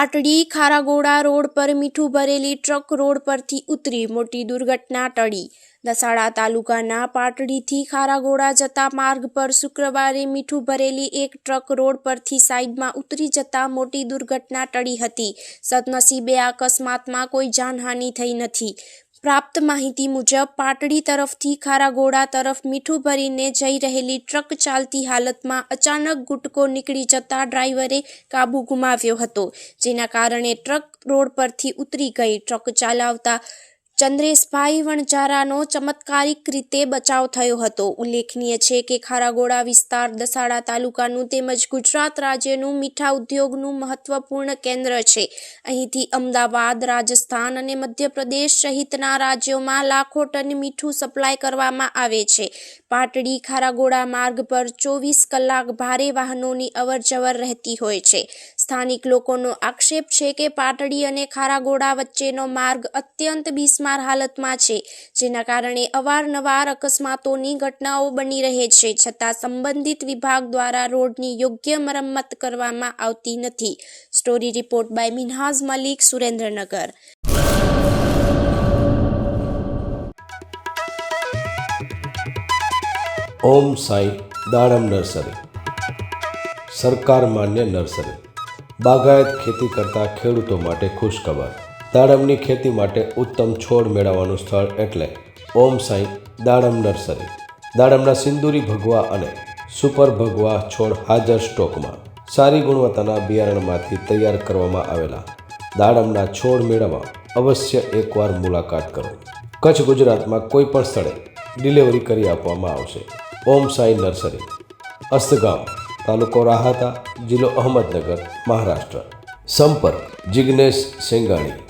Patdi ખારાગોડા road પર મીઠું ભરેલી ટ્રક રોડ પરથી ઉતરી મોટી દુર્ઘટના ટળી. દસાડા તાલુકાના પાટડીથી ખારાગોડા જતા માર્ગ પર શુક્રવારે મીઠું ભરેલી એક ટ્રક રોડ પરથી સાઈડમાં ઉતરી જતા મોટી દુર્ઘટના ટળી હતી. સદનસીબે આ અકસ્માતમાં કોઈ જાનહાનિ થઈ નથી. પ્રાપ્ત માહિતી મુજબ, પાટડી તરફથી ખારાગોડા તરફ મીઠું ભરીને જઈ રહેલી ટ્રક ચાલતી હાલતમાં અચાનક ગુટકો નીકળી જતા ડ્રાઈવરે કાબુ ગુમાવ્યો હતો, જેના કારણે ટ્રક રોડ પરથી ઉતરી ગઈ. ટ્રક ચલાવતા ચંદ્રેશભાઈ વણઝારાનો ચમત્કારિક રીતે બચાવ થયો હતો. ઉલ્લેખનીય છે કે ખારાગોડા વિસ્તાર દસાડા તાલુકાનું તેમજ ગુજરાત રાજ્યનું મીઠા ઉદ્યોગનું મહત્વપૂર્ણ કેન્દ્ર છે. અહીંથી અમદાવાદ, રાજસ્થાન અને મધ્યપ્રદેશ સહિતના રાજ્યોમાં લાખો ટન મીઠું સપ્લાય કરવામાં આવે છે. પાટડી ખારાગોડા માર્ગ પર ચોવીસ કલાક ભારે વાહનોની અવરજવર રહેતી હોય છે. સ્થાનિક લોકોનો આક્ષેપ છે કે પાટડી અને ખારાગોડા વચ્ચેનો માર્ગ અત્યંત બિસ્માર હાલતમાં છે, જેના કારણે અવારનવાર અકસ્માતોની ઘટનાઓ બની રહે છે, છતાં સંબંધિત વિભાગ દ્વારા રોડની યોગ્ય મરમ્મત કરવામાં આવતી નથી. Story report by Minhaz Malik, Surendranagar. Om Sai, દાડમ નર્સરી. સરકાર માન્ય નર્સરી. બાગાયત ખેતી કરતા ખેડૂતો માટે ખુશખબર. દાડમની ખેતી માટે ઉત્તમ છોડ મેળવવાનું સ્થળ એટલે ઓમ સાઈ દાડમ નર્સરી. દાડમના સિંદૂરી ભગવા અને સુપર ભગવા છોડ હાજર સ્ટોકમાં. સારી ગુણવત્તાના બિયારણમાંથી તૈયાર કરવામાં આવેલા દાડમના છોડ મેળવવા અવશ્ય એકવાર મુલાકાત કરો. કચ્છ ગુજરાતમાં કોઈ પણ સ્થળે ડિલિવરી કરી આપવામાં આવશે. ઓમ સાઈ નર્સરી, અસ્તગામ, તાલુકો રાહાતા, જિલ્લો અહમદનગર, મહારાષ્ટ્ર. સંપર્ક Jignesh Sengani.